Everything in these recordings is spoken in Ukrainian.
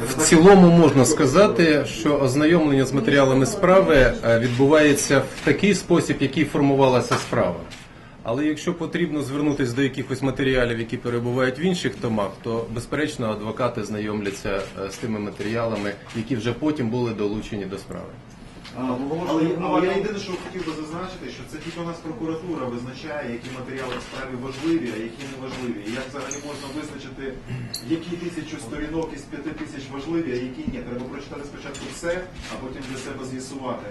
В цілому можна сказати, що ознайомлення з матеріалами справи е, відбувається в такий спосіб, який формувалася справа. Але якщо потрібно звернутися до якихось матеріалів, які перебувають в інших томах, то безперечно адвокати знайомляться е, з тими матеріалами, які вже потім були долучені до справи. В Але, але я єдине, що хотів би зазначити, що це тільки у нас прокуратура визначає, які матеріали в справі важливі, а які не важливі. І як взагалі можна визначити, які тисячу сторінок із п'яти тисяч важливі, а які ні. Треба прочитати спочатку все, а потім для себе з'ясувати.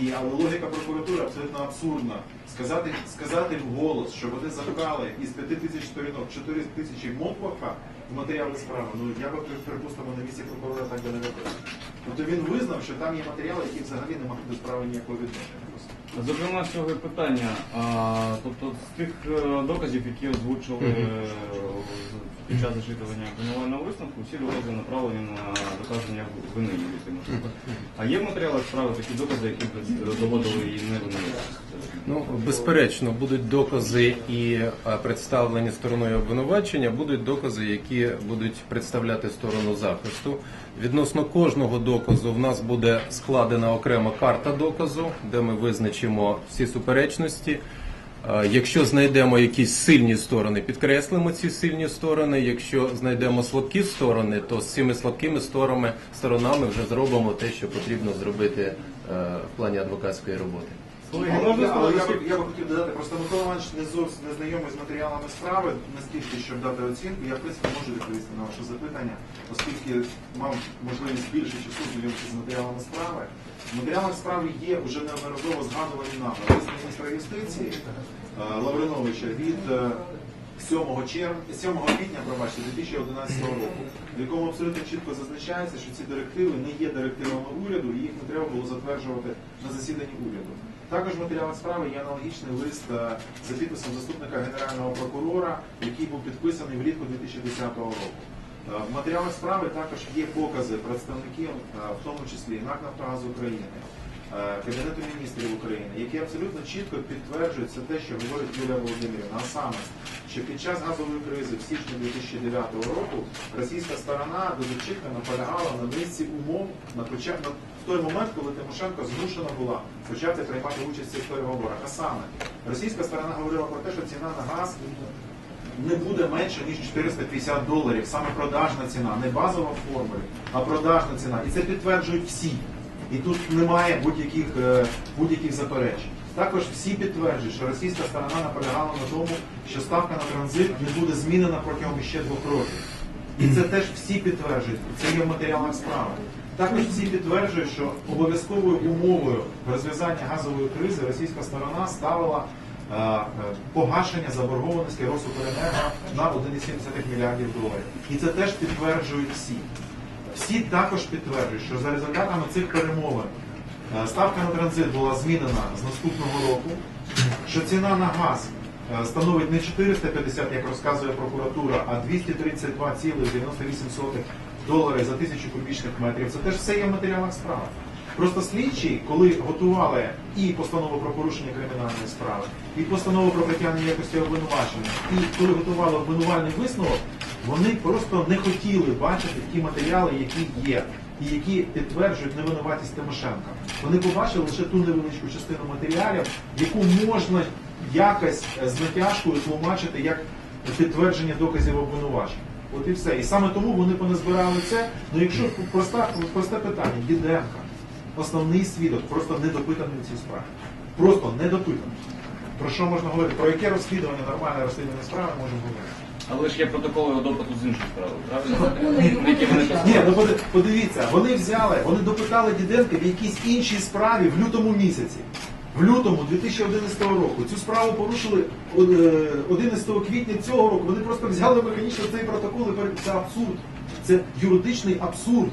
І але логіка прокуратури абсолютно абсурдна. Сказати, сказати вголос, що вони запхали із п'яти тисяч сторінок 4 тисячі мотлоха в матеріали справи. Ну я би припустимо на місці прокурора так би не робив. Тобто він визнав, що там є матеріали, які взагалі не мають до справи ніякого відношення. Зокрема, з цього питання. А, тобто з тих е, доказів, які озвучили е, з- під час зачитування обвинувального висновку, всі докази направлені на доказання вини Юлії Тимошенко. А є в матеріалах справи такі докази, які б доводили її невинуватість? Ну, безперечно, будуть докази і е, представлені стороною обвинувачення, будуть докази, які будуть представляти сторону захисту. Відносно кожного доказу в нас буде складена окрема карта доказу, де ми визначимо всі суперечності. Е, Якщо знайдемо якісь сильні сторони, підкреслимо ці сильні сторони. Якщо знайдемо слабкі сторони, то з цими слабкими сторонами, сторонами вже зробимо те, що потрібно зробити е, в плані адвокатської роботи. Колеги, Але я- але я, би- хотів додати, просто Микола Іванович не зовсім не знайомий з матеріалами справи, настільки, щоб дати оцінку. Я в принципі можу відповісти на ваше запитання, оскільки мав можливість більше часу знайомитися з матеріалами справи. В матеріалах справи є вже неодноразово згадувані нами. Лист міністра юстиції е, Лавриновича від е, 7 червня, 7 квітня, пробачте, 2011 року, в якому абсолютно чітко зазначається, що ці директиви не є директивами уряду, і їх не треба було затверджувати на засіданні уряду. Також в справи є аналогічний лист е, за підписом заступника генерального прокурора, який був підписаний влітку 2010 року. Е, В матеріалах справи також є покази представників, е, в тому числі НАК «Нафтогаз України, Кабінету міністрів України, які абсолютно чітко підтверджують це те, що говорить Юлія Володимирівна, а саме, що під час газової кризи в січні 2009 року російська сторона дуже чітко наполягала на низці умов на почат... в той момент, коли Тимошенко змушена була почати приймати участь в цих переговорах. А саме, російська сторона говорила про те, що ціна на газ не буде менше ніж 450 доларів. Саме продажна ціна, не базова в формулі, а продажна ціна. І це підтверджують всі. І тут немає будь-яких е, будь-яких заперечень. Також всі підтверджують, що російська сторона наполягала на тому, що ставка на транзит не буде змінена протягом ще двох років. І це теж всі підтверджують. Це є в матеріалах справи. Також всі підтверджують, що обов'язковою умовою розв'язання газової кризи російська сторона ставила е, погашення заборгованості Росукренерго на 1,7 мільярдів доларів. І це теж підтверджують всі. Всі також підтверджують, що за результатами цих перемовин ставка на транзит була змінена з наступного року, що ціна на газ е, становить не 450, як розказує прокуратура, а 232,98 доларів за тисячу кубічних метрів. Це теж все є в матеріалах справи. Просто слідчі, коли готували і постанову про порушення кримінальної справи, і постанову про притягнення якості обвинувачення, і коли готували обвинувальний висновок, вони просто не хотіли бачити ті матеріали, які є, і які підтверджують невинуватість Тимошенка. Вони побачили лише ту невеличку частину матеріалів, яку можна якось е, з натяжкою тлумачити як підтвердження доказів обвинувачення. От і все. І саме тому вони поназбирали це. Ну якщо проста, просте питання, Діденка, основний свідок, просто недопитаний в цій справі. Просто недопитаний. Про що можна говорити? Про яке розслідування, нормальне розслідування справи можемо говорити? Але ж є протоколи його допиту з іншої справи, правильно? Які вони Ні, ну поди- подивіться, вони взяли, вони допитали Діденка в якійсь іншій справі в лютому місяці. В лютому 2011 року цю справу порушили е, 11 квітня цього року. Вони просто взяли механічно цей протокол і пере- це абсурд. Це юридичний абсурд.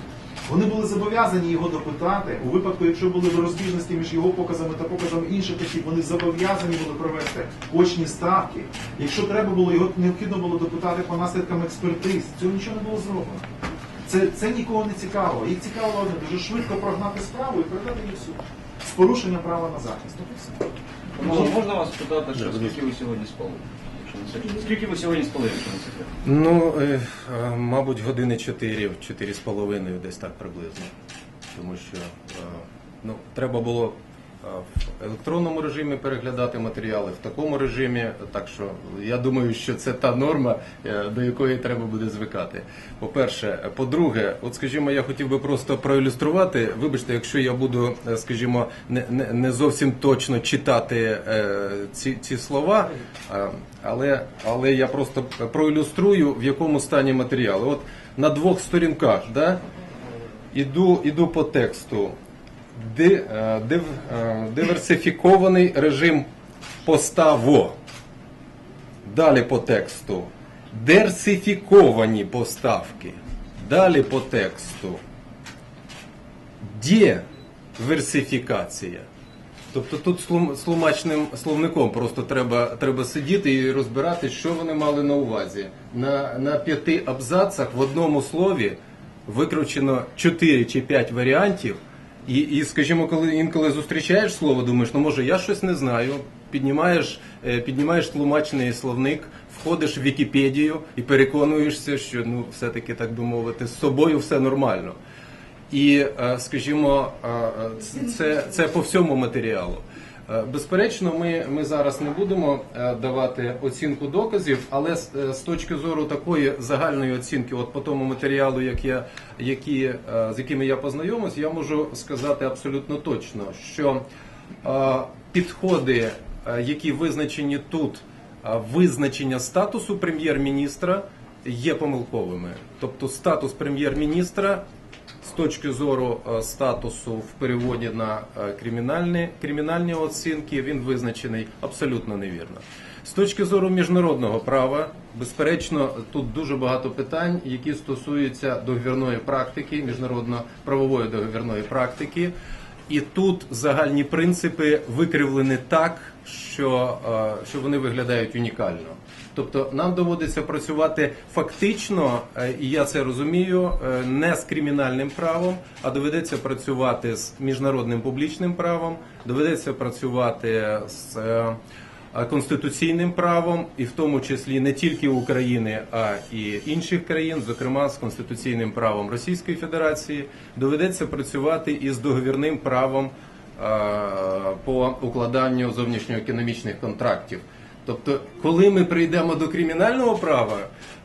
Вони були зобов'язані його допитати у випадку, якщо були розбіжності між його показами та показами інших осіб, вони зобов'язані були провести очні ставки. Якщо треба було, його необхідно було допитати по наслідкам експертиз. Цього нічого не було зроблено. Це, це нікого не цікавило. Їх цікавило одне дуже швидко прогнати справу і передати її в суд. З порушенням права на захист. Можна вас спитати, що скільки ви сьогодні спали? Скільки ви сьогодні спали, якщо не? Ну, е, мабуть, години 4, 4 з половиною, десь так приблизно. Тому що ну, треба було в електронному режимі переглядати матеріали, в такому режимі. Так що я думаю, що це та норма, е, до якої треба буде звикати. По-перше, по-друге, от скажімо, я хотів би просто проілюструвати. Вибачте, якщо я буду, е, скажімо, не, не, не зовсім точно читати е, ці, ці слова, е, але, але я просто проілюструю, в якому стані матеріали. От на двох сторінках, да, іду, іду по тексту. Е, е, диверсифікований режим поставо. Далі по тексту. Дерсифіковані поставки. Далі по тексту. Диверсифікація. Тобто тут слум- слумачним словником просто треба, треба сидіти і розбирати, що вони мали на увазі. На, на п'яти абзацах в одному слові викручено 4 чи 5 варіантів. І, і скажімо, коли інколи зустрічаєш слово, думаєш, ну може я щось не знаю. Піднімаєш, е, піднімаєш тлумачний словник, входиш в Вікіпедію і переконуєшся, що ну все-таки так би мовити, з собою все нормально. І, е, скажімо, е, це, це по всьому матеріалу. Е, Безперечно, ми, ми зараз не будемо е, давати оцінку доказів, але з, е, з точки зору такої загальної оцінки, от по тому матеріалу, як я, які, з якими я познайомився, я можу сказати абсолютно точно, що підходи, які визначені тут, визначення статусу прем'єр-міністра є помилковими. Тобто статус прем'єр-міністра з точки зору е, статусу в переводі на е, кримінальні, кримінальні оцінки він визначений абсолютно невірно. З точки зору міжнародного права, безперечно, тут дуже багато питань, які стосуються договірної практики, міжнародно-правової договірної практики. І тут загальні принципи викривлені так, що, е, що вони виглядають унікально. Тобто нам доводиться працювати фактично, е, і я це розумію, е, не з кримінальним правом, а доведеться працювати з міжнародним публічним правом, доведеться працювати з конституційним правом, і в тому числі не тільки України, а і інших країн, зокрема з конституційним правом Російської Федерації, доведеться працювати і з договірним правом е, по укладанню зовнішньоекономічних контрактів. Тобто, коли ми прийдемо до кримінального права,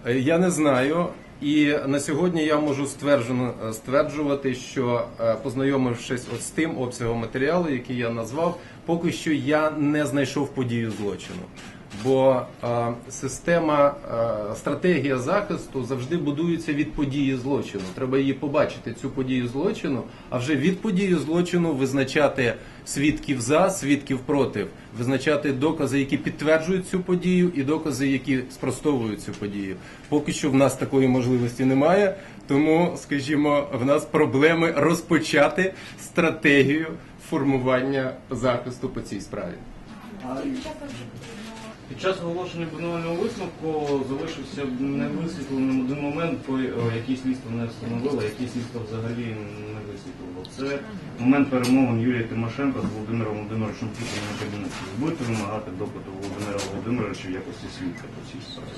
е, я не знаю. І на сьогодні я можу стверджено е, стверджувати, що е, познайомившись от з тим обсягом матеріалу, який я назвав, поки що я не знайшов подію злочину. Бо е, система, е, стратегія захисту завжди будується від події злочину. Треба її побачити, цю подію злочину, а вже від події злочину визначати свідків за, свідків проти, визначати докази, які підтверджують цю подію, і докази, які спростовують цю подію. Поки що в нас такої можливості немає, тому, скажімо, в нас проблеми розпочати стратегію формування захисту по цій справі. Під час оголошення обвинувального висновку залишився невисвітленим один момент, по- е, який слідство не встановило, який слідство взагалі не висвітлило. Це момент перемовин Юлії Тимошенко з Володимиром Володимировичем Путіним на кабінеті. Будете вимагати допиту Володимира Володимировича в якості свідка по цій справі?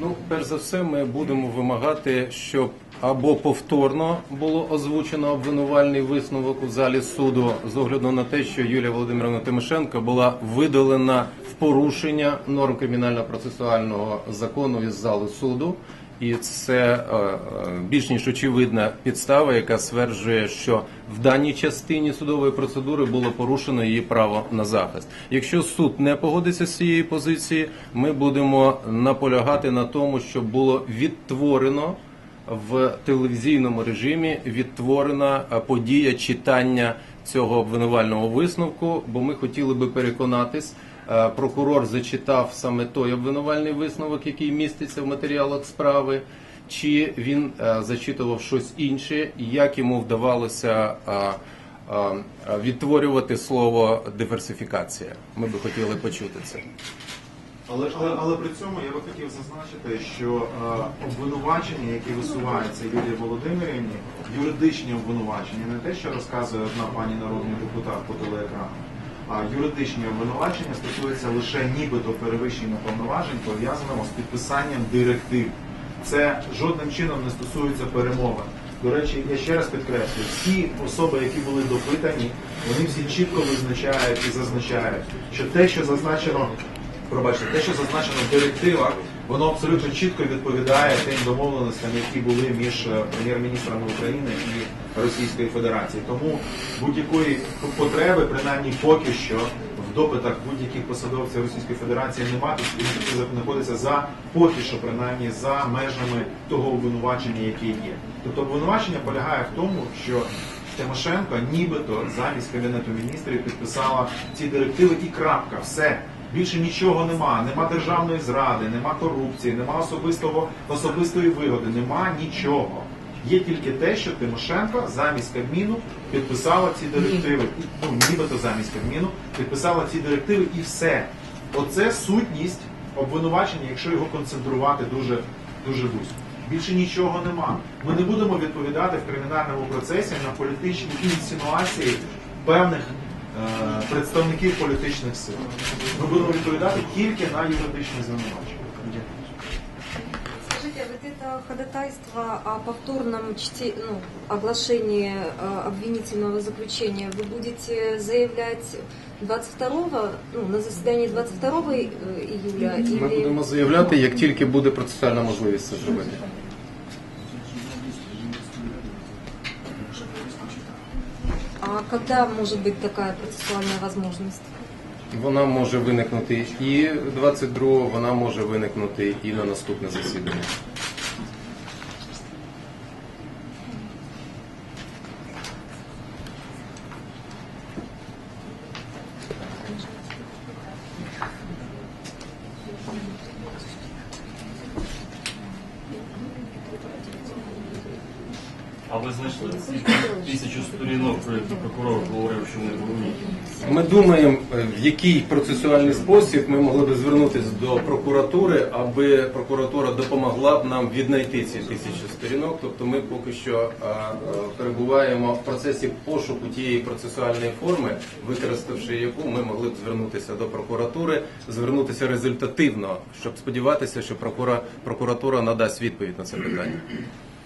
Ну, перш за все, ми будемо вимагати, щоб або повторно було озвучено обвинувальний висновок у залі суду з огляду на те, що Юлія Володимировна Тимошенко була видалена в порушення норм кримінально-процесуального закону із залу суду. І це е, е, більш ніж очевидна підстава, яка стверджує, що в даній частині судової процедури було порушено її право на захист. Якщо суд не погодиться з цієї позиції, ми будемо наполягати на тому, щоб було відтворено в телевізійному режимі відтворена е, подія читання цього обвинувального висновку, бо ми хотіли би переконатись. Е, Прокурор зачитав саме той обвинувальний висновок, який міститься в матеріалах справи, чи він е, зачитував щось інше, і як йому вдавалося е, відтворювати слово диверсифікація. Ми би хотіли почути це. Але, але, але при цьому я би хотів зазначити, що е, обвинувачення, які висуваються Юлії Володимирівні, юридичні обвинувачення, не те, що розказує одна пані народний депутат по телеекрану, юридичні обвинувачення стосуються лише нібито перевищення повноважень, пов'язаного з підписанням директив. Це жодним чином не стосується перемовин. До речі, я ще раз підкреслюю, всі особи, які були допитані, вони всі чітко визначають і зазначають, що те, що зазначено, пробачте, те, що зазначено в директивах, воно абсолютно чітко відповідає тим домовленостям, які були між е, прем'єр-міністрами України і Російської Федерації. Тому будь-якої потреби, принаймні поки що, в допитах будь-яких посадовців Російської Федерації немає, тому знаходиться за поки що, принаймні за межами того обвинувачення, яке є. Тобто обвинувачення полягає в тому, що Тимошенко нібито замість кабінету міністрів підписала ці директиви і крапка, все. Більше нічого нема, нема державної зради, нема корупції, нема особистого особистої вигоди, нема нічого. Є тільки те, що Тимошенко замість Кабміну підписала ці директиви. Ну, нібито замість Кабміну підписала ці директиви і все. Оце сутність обвинувачення, якщо його концентрувати дуже, дуже вузько. Більше нічого нема. Ми не будемо відповідати в кримінальному процесі на політичні інсинуації певних представників політичних сил. Ми будемо відповідати тільки на юридичні звинувачення. Скажите, а вот это ходатайство о повторном чте... ну, оглашении э, обвинительного заключения вы будете заявлять 22 ну, на заседании 22 э, июля Ми или будемо заявляти, як тільки буде процесуальна можливість це зробити. А когда может быть такая процессуальная возможность? Вона може виникнути і 22-го, вона може виникнути і на наступне засідання. Ви знайшли тисячу сторінок, про які прокурор говорив, що вони були? Ми думаємо, е, в який процесуальний спосіб ми могли б звернутися до прокуратури, аби прокуратура допомогла б нам віднайти ці тисячі сторінок. Тобто ми поки що а, а, перебуваємо в процесі пошуку тієї процесуальної форми, використавши яку ми могли б звернутися до прокуратури, звернутися результативно, щоб сподіватися, що прокуратура надасть відповідь на це питання.